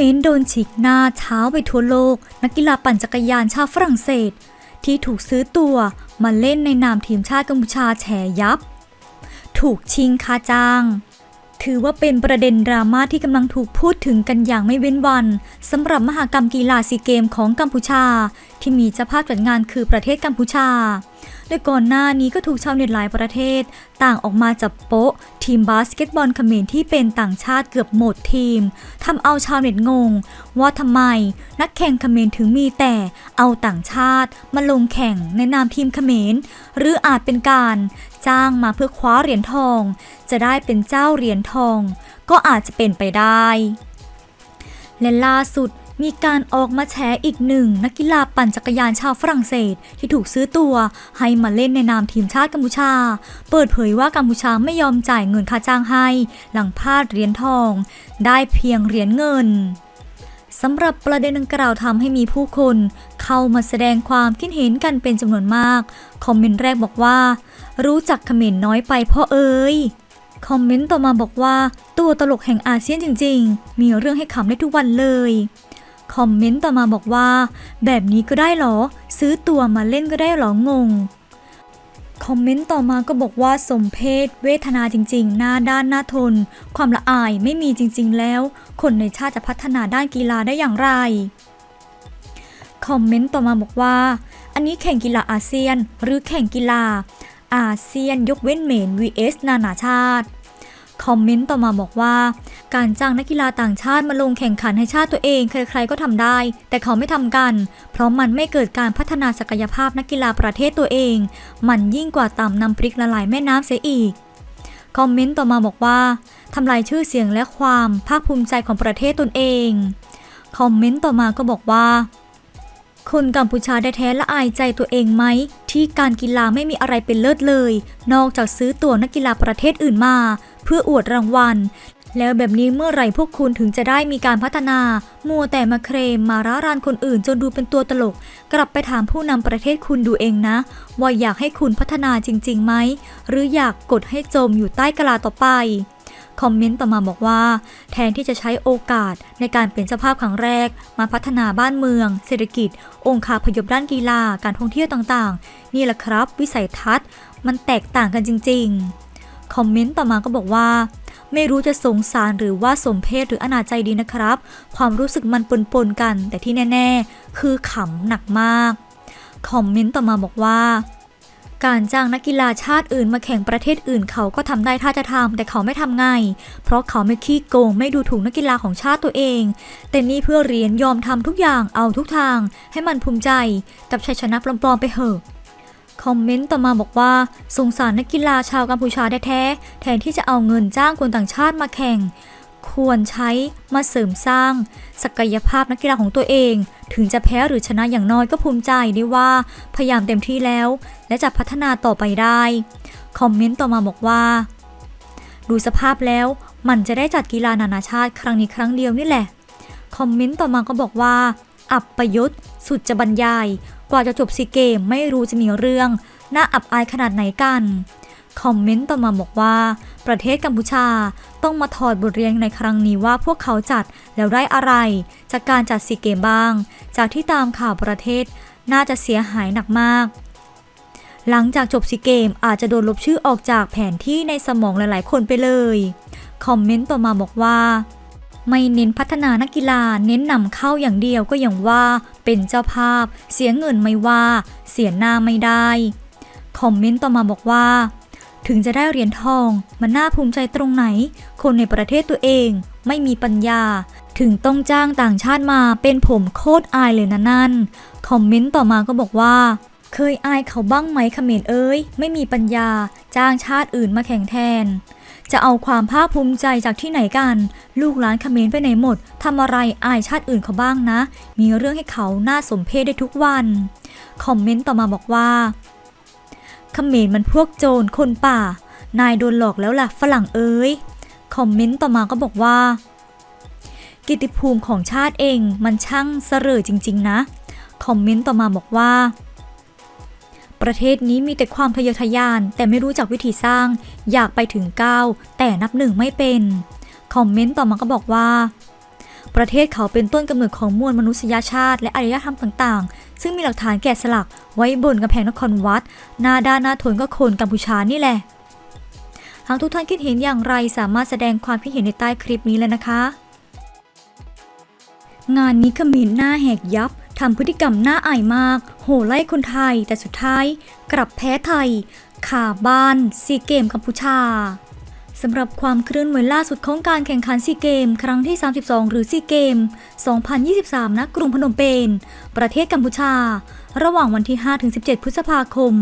มรโดนฉีกหน้าเท้าไปทั่วโลก นักกีฬาปั่นจักรยานชาวฝรั่งเศส ที่ถูกซื้อตัวมาเล่นในนามทีมชาติกัมพูชาแฉยับ ถูกชิงค่าจ้าง ถือว่าเป็นประเด็นดราม่าที่กำลังถูกพูดถึงกันอย่างไม่เว้นวันสำหรับมหากรรมกีฬาซีเกมของกัมพูชา ที่มีเจ้าภาพจัดงานคือประเทศกัมพูชา โดยก่อนหน้านี้ก็ถูกชาวเน็ตหลายประเทศ ต่างออกมาจับโป๊ะ ทีมบาสเกตบอลเขมรที่เป็นต่างชาติเกือบหมดทีมทำเอาชาวเน็ตงง ว่าทำไมนักแข่งเขมรถึงมีแต่เอาต่างชาติมาลงแข่งในนามทีมเขมรหรืออาจเป็นการ จ้างมาเพื่อคว้าเหรียญทอง จะได้เป็นเจ้าเหรียญทอง ก็อาจจะเป็นไปได้และล่าสุดมีการออกมาแฉอีกหนึ่ง นักกีฬาปั่นจักรยานชาวฝรั่งเศสที่ถูกซื้อตัวให้มาเล่นในนามทีมชาติกัมพูชา เปิดเผยว่ากัมพูชาไม่ยอมจ่ายเงินค่าจ้างให้ หลังพลาดเหรียญทอง ได้เพียงเหรียญเงิน สำหรับประเด็นดังกล่าวทำให้มีผู้คน เข้ามาแสดงความคิดเห็นกันเป็นจำนวนมาก คอมเมนต์แรกบอกว่า รู้จักเขมรนน้อยไปพ่อเอ้ยคอมเมนต์ต่อมาบอกว่า ตัวตลกแห่งอาเซียนจริง ๆ มีเรื่องให้ขำได้ทุกวันเลย คอมเมนต์ต่อมาบอกว่า แบบนี้ก็ได้เหรอ ซื้อตัวมาเล่นก็ได้เหรองง คอมเมนต์ต่อมาก็บอกว่าสมเพศเวทนาจริงๆ หน้าด้านหน้าทน ความละอายไม่มีจริงๆแล้ว คนในชาติจะพัฒนาด้านกีฬาได้อย่างไร คอมเมนต์ต่อมาบอกว่า อันนี้แข่งกีฬาอาเซียนหรือแข่งกีฬาอาเซียนยกเว้นเมน vs นานาชาติ คอมเมนต์ต่อมาบอกว่า การจ้างนักกีฬาต่างชาติมาลงแข่งขันให้ชาติตัวเองใครๆก็ทำได้ แต่เขาไม่ทำกัน เพราะมันไม่เกิดการพัฒนาศักยภาพนักกีฬาประเทศตัวเอง มันยิ่งกว่าตำน้ำพริกละลายแม่น้ำเสียอีกคอมเมนต์ต่อมาบอกว่าทำลายชื่อเสียงและความภาคภูมิใจของประเทศตนเอง คอมเมนต์ต่อมาก็บอกว่า คนกัมพูชาได้แท้ละอายใจตัวเองไหม ที่การกีฬาไม่มีอะไรเป็นเลิศเลย นอกจากซื้อตั๋วนักกีฬาประเทศอื่นมา เพื่ออวดรางวัล แล้วแบบนี้เมื่อไหร่พวกคุณถึงจะได้มีการพัฒนา มัวแต่มาเคลมมาร้ารานคนอื่นจนดูเป็นตัวตลก กลับไปถามผู้นำประเทศคุณดูเองนะ ว่าอยากให้คุณพัฒนาจริงๆไหมหรืออยากกดให้จมอยู่ใต้กะลาต่อไป คอมเมนต์ต่อมาบอกว่า แทนที่จะใช้โอกาสในการเป็นเจ้าภาพครั้งแรก มาพัฒนาบ้านเมือง เศรษฐกิจ องค์คาพยพด้านกีฬา การท่องเที่ยวต่างๆ นี่แหละครับ วิสัยทัศน์ มันแตกต่างกันจริง ๆ คอมเมนต์ต่อมาก็บอกว่า ไม่รู้จะสงสารหรือว่าสมเพศหรืออนาจใจดีนะครับ ความรู้สึกมันปนๆกัน แต่ที่แน่ ๆ คือขำหนักมาก คอมเมนต์ต่อมาบอกว่า การจ้างนักกีฬาชาติอื่นมาแข่งประเทศอื่นเขาก็ทำได้ถ้าจะทำแต่เขาไม่ทำไง เพราะเขาไม่ขี้โกงไม่ดูถูกนักกีฬาของชาติตัวเองแต่นี่เพื่อเรียญยอมทำทุกอย่างเอาทุกทาง ให้มันภูมิใจกับชัยชนะปลอมๆไปเหอะคอมเมนต์ต่อมาบอกว่าสงสารนักกีฬาชาวกัมพูชาแท้ๆแทนที่จะเอาเงินจ้างคนต่างชาติมาแข่ง ควรใช้มาเสริมสร้าง ศักยภาพนักกีฬาของตัวเอง ถึงจะแพ้หรือชนะอย่างน้อยก็ภูมิใจได้ว่าพยายามเต็มที่แล้ว และจะพัฒนาต่อไปได้ คอมเมนต์ต่อมาบอกว่า ดูสภาพแล้ว มันจะได้จัดกีฬานานาชาติครั้งนี้ครั้งเดียวนี่แหละ คอมเมนต์ต่อมาก็บอกว่า อับประยุทธ์สุดจะบรรยาย กว่าจะจบซีเกมไม่รู้จะมีเรื่องน่าอับอายขนาดไหนกัน คอมเมนต์ต่อมาบอกว่า ประเทศกัมพูชาต้องมาถอดบทเรียนในครั้งนี้ว่าพวกเขาจัดแล้วได้อะไร จากการจัดซีเกมบ้าง จากที่ตามข่าวประเทศน่าจะเสียหายหนักมากหลังจากจบซีเกมอาจจะโดนลบชื่อออกจากแผนที่ในสมองหลายๆ คนไปเลย คอมเมนต์ต่อมาบอกว่า ไม่เน้นพัฒนานักกีฬาเน้นนำเข้าอย่างเดียวก็อย่างว่าเป็นเจ้าภาพ เสียเงินไม่ว่า เสียหน้าไม่ได้ คอมเมนต์ต่อมาบอกว่า ถึงจะได้เหรียญทอง มันน่าภูมิใจตรงไหน คนในประเทศตัวเองไม่มีปัญญา ถึงต้องจ้างต่างชาติมาเป็นผมโคตรอายเลยนะนั่น คอมเมนต์ต่อมาก็บอกว่า เคยอายเขาบ้างไหมเขมรเอ้ย ไม่มีปัญญา จ้างชาติอื่นมาแข่งแทน จะเอาความภาคภูมิใจจากที่ไหนกัน ลูกหลานเขมรไปไหนหมดทำอะไรอายชาติอื่นเขาบ้างนะ มีเรื่องให้เขาน่าสมเพชได้ทุกวัน คอมเมนต์ต่อมาบอกว่า เขมรมันพวกโจรคนป่า นายโดนหลอกแล้วล่ะฝรั่งเอ้ย คอมเมนต์ต่อมาก็บอกว่า กิตติภูมิของชาติเองมันช่างเสร่อจริง ๆ นะ คอมเมนต์ต่อมาบอกว่า ประเทศนี้มีแต่ความทะเยอทะยานแต่ไม่รู้จักวิธีสร้าง อยากไปถึง 9 แต่นับหนึ่งไม่เป็น คอมเมนต์ต่อมาก็บอกว่าประเทศเขาเป็นต้นกำเนิดของมวลมนุษยชาติและอารยธรรมต่างๆ ซึ่งมีหลักฐานแกะสลักไว้บนกำแพงนครวัด หนาด้านหน้าทนก็คนกัมพูชานี่แหละ หากทุกท่านคิดเห็นอย่างไรสามารถแสดงความคิดเห็นในใต้คลิปนี้เลยนะคะ งานนี้ขมิ้นหน้าแหกยับทำพฤติกรรมน่าอายมาก โหไล่คนไทยแต่สุดท้าย กลับแพ้ไทยขาบ้านซีเกมกัมพูชา สำหรับความเคลื่อนไหวล่าสุดของการแข่งขันซีเกม ครั้งที่ 32 หรือซีเกม 2023 ณ กรุงพนมเปญ ประเทศกัมพูชา ระหว่างวันที่ 5-17 พฤษภาคม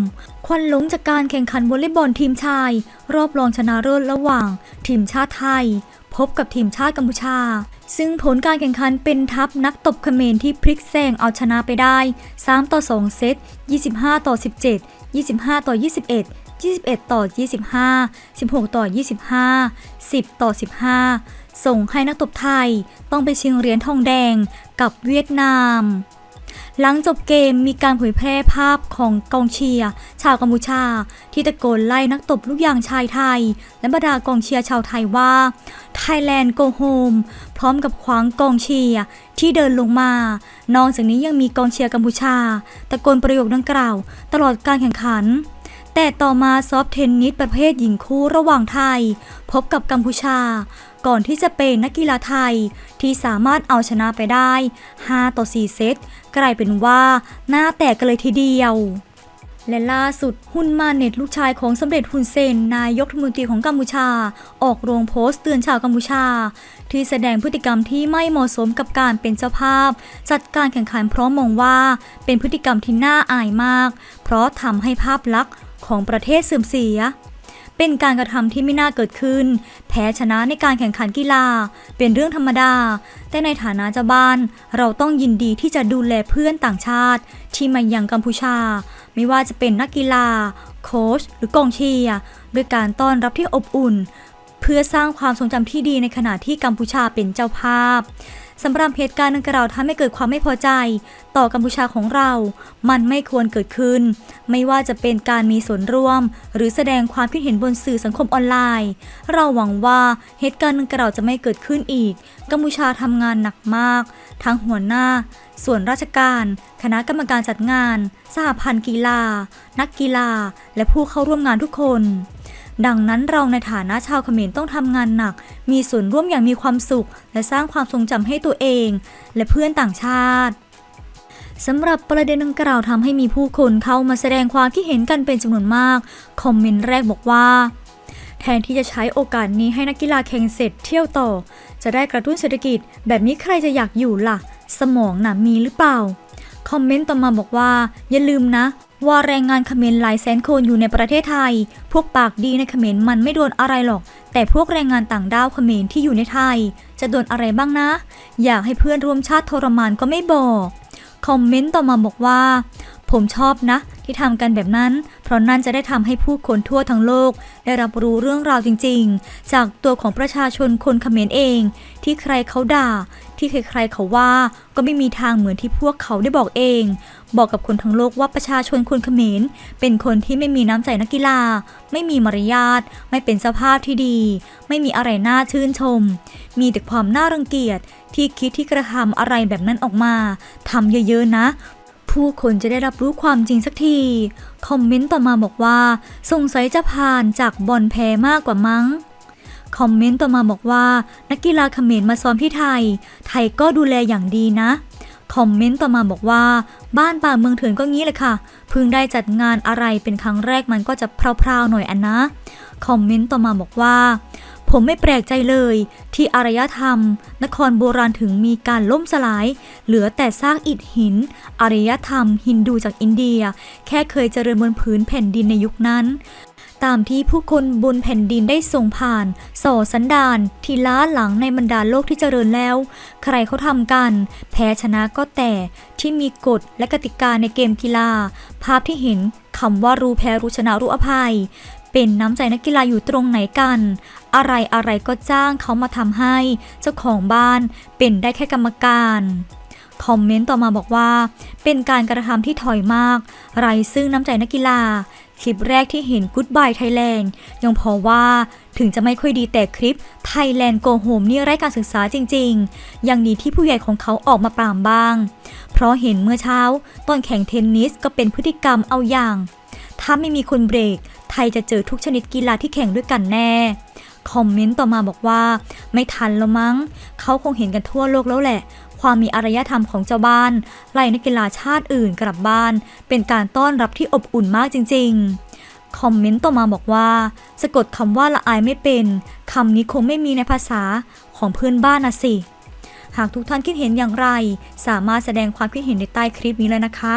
ควันหลงจากการแข่งขันวอลเลย์บอลทีมชาย รอบรองชนะเลิศระหว่าง ทีมชาติไทย พบกับทีมชาติกัมพูชา ซึ่งผลการแข่งขันเป็นทัพนักตบเขมรที่พลิกแซงเอาชนะไปได้ 3 ต่อ 2 เซต 25 ต่อ 17 25 ต่อ 21 21 ต่อ 25 16 ต่อ 25 10 ต่อ 15 ส่งให้นักตบไทยต้องไปชิงเหรียญทองแดงกับเวียดนาม หลังจบเกมมีการเผยแพร่ภาพของกองเชียร์ชาวกัมพูชา ที่ตะโกนไล่นักตบลูกยางชายไทย และบรรดากองเชียร์ชาวไทยว่า Thailand Go Home พร้อมกับขวางกองเชียร์ที่เดินลงมา นอกจากนี้ยังมีกองเชียร์กัมพูชา ตะโกนประโยคดังกล่าว ตลอดการแข่งขัน แต่ต่อมาซอฟต์เทนนิสประเภทหญิงคู่ระหว่างไทย พบกับกัมพูชา ก่อนที่จะเป็นนักกีฬาไทยที่สามารถเอาชนะไปได้ 5 ต่อ 4 เซตกลายเป็นว่าหน้าแตกกันเลยทีเดียวและล่าสุดฮุนมาเน็ตลูกชายของสมเด็จฮุนเซน นายกรัฐมนตรีของกัมพูชา ออกโรงโพสต์เตือนชาวกัมพูชา ที่แสดงพฤติกรรมที่ไม่เหมาะสมกับการเป็นเจ้าภาพ จัดการแข่งขันพราะมองว่า เป็นพฤติกรรมที่น่าอายมาก เพราะทำให้ภาพลักษณ์ ของประเทศเสื่อมเสีย เป็นการกระทำที่ไม่น่าเกิดขึ้น แพ้ชนะในการแข่งขันกีฬา เป็นเรื่องธรรมดา แต่ในฐานะเจ้าบ้าน เราต้องยินดีที่จะดูแลเพื่อนต่างชาติ ที่มายังกัมพูชา ไม่ว่าจะเป็นนักกีฬา โค้ชหรือกองเชียร์ด้วยการต้อนรับที่อบอุ่น เพื่อสร้างความทรงจำที่ดีในขณะที่กัมพูชาเป็นเจ้าภาพสำหรับเหตุการณ์ดังกล่าวทำให้เกิดความไม่พอใจ ต่อกัมพูชาของเรา มันไม่ควรเกิดขึ้น ไม่ว่าจะเป็นการมีส่วนร่วม หรือแสดงความคิดเห็นบนสื่อสังคมออนไลน์ เราหวังว่าเหตุการณ์ดังกล่าวจะไม่เกิดขึ้นอีก กัมพูชาทำงานหนักมาก ทั้งหัวหน้า ส่วนราชการ คณะกรรมการจัดงาน สหพันธ์กีฬา นักกีฬา และผู้เข้าร่วมงานทุกคน ดังนั้นเราในฐานะชาวเขมรต้องทำงานหนัก มีส่วนร่วมอย่างมีความสุข และสร้างความทรงจำให้ตัวเอง และเพื่อนต่างชาติสำหรับประเด็นดังกล่าวทำให้มีผู้คนเข้ามาแสดงความคิดเห็นกันเป็นจำนวนมาก คอมเมนต์แรกบอกว่า แทนที่จะใช้โอกาสนี้ให้นักกีฬาแข่งเสร็จเที่ยวต่อ จะได้กระตุ้นเศรษฐกิจ แบบนี้ใครจะอยากอยู่ล่ะ สมองน่ะมีหรือเปล่า คอมเมนต์ต่อมาบอกว่า อย่าลืมนะ ว่าแรงงานเขมรหลายแสนคนอยู่ในประเทศไทย พวกปากดีในเขมรมันไม่โดนอะไรหรอก แต่พวกแรงงานต่างด้าวเขมรที่อยู่ในไทย จะโดนอะไรบ้างนะ อยากให้เพื่อนร่วมชาติทรมานก็ไม่บอก คอมเมนต์ต่อมาบอกว่า ผมชอบนะ ที่ทำกันแบบนั้น เพราะนั่นจะได้ทำให้ผู้คนทั่วทั้งโลก ได้รับรู้เรื่องราวจริง ๆ จากตัวของประชาชนคนเขมรเอง ที่ใครเขาด่า ที่ใครๆเขาว่าก็ไม่มีทางเหมือนที่พวกเขาได้บอกเอง บอกกับคนทั้งโลกว่าประชาชนคนเขมรเป็นคนที่ไม่มีน้ำใจนักกีฬา ไม่มีมารยาทไม่เป็นสภาพที่ดี ไม่มีอะไรน่าชื่นชม มีแต่ความน่ารังเกียจที่คิดที่กระทำอะไรแบบนั้นออกมาทำเยอะๆนะผู้คนจะได้รับรู้ความจริงสักที คอมเมนต์ต่อมาบอกว่า สงสัยจะผ่านจากบอลแพ้มากกว่ามั้ง คอมเมนต์ต่อมาบอกว่า นักกีฬาเขมรมาซ้อมที่ไทย ไทยก็ดูแลอย่างดีนะ คอมเมนต์ต่อมาบอกว่า บ้านป่าเมืองเถื่อนก็งี้เลยค่ะเพิ่งได้จัดงานอะไรเป็นครั้งแรกมันก็จะพราวๆหน่อยอันนะ คอมเมนต์ต่อมาบอกว่า ผมไม่แปลกใจเลย ที่อารยธรรม นครโบราณถึงมีการล่มสลาย เหลือแต่ซากอิฐหิน อารยธรรม ฮินดูจากอินเดีย แค่เคยเจริญบนผืนแผ่นดินในยุคนั้น ตามที่ผู้คนบนแผ่นดินได้ส่งผ่าน ส่อสันดานที่ล้าหลังในบรรดาโลกที่เจริญแล้ว ใครเขาทำกัน แพ้ชนะก็แต่ที่มีกฎและกติกาในเกมกีฬา ภาพที่เห็นคำว่ารู้แพ้รู้ชนะรู้อภัย เป็นน้ำใจนักกีฬาอยู่ตรงไหนกัน อะไรอะไรก็จ้างเขามาทำให้ เจ้าของบ้านเป็นได้แค่กรรมการคอมเมนต์ต่อมาบอกว่า เป็นการกระทำที่ถอยมาก ไรซึ่งน้ำใจนักกีฬา คลิปแรกที่เห็น Goodbye Thailand ยังพอว่าถึงจะไม่ค่อยดีแต่คลิป Thailand Go Home นี่ไร้การศึกษาจริงๆ ยังดีที่ผู้ใหญ่ของเขาออกมาปรามบ้าง เพราะเห็นเมื่อเช้า ตอนแข่งเทนนิสก็เป็นพฤติกรรมเอาอย่าง ถ้าไม่มีคนเบรก ไทยจะเจอทุกชนิดกีฬาที่แข่งด้วยกันแน่ คอมเมนต์ต่อมาบอกว่า ไม่ทันแล้วมั้ง เขาคงเห็นกันทั่วโลกแล้วแหละ ความมีอารยธรรมของเจ้าบ้าน ไล่นักกีฬาชาติอื่นกลับบ้าน เป็นการต้อนรับที่อบอุ่นมากจริง ๆ คอมเมนต์ต่อมาบอกว่า สะกดคำว่าละอายไม่เป็นคำนี้คงไม่มีในภาษาของเพื่อนบ้านนะสิ หากทุกท่านคิดเห็นอย่างไร สามารถแสดงความคิดเห็นในใต้คลิปนี้เลยนะคะ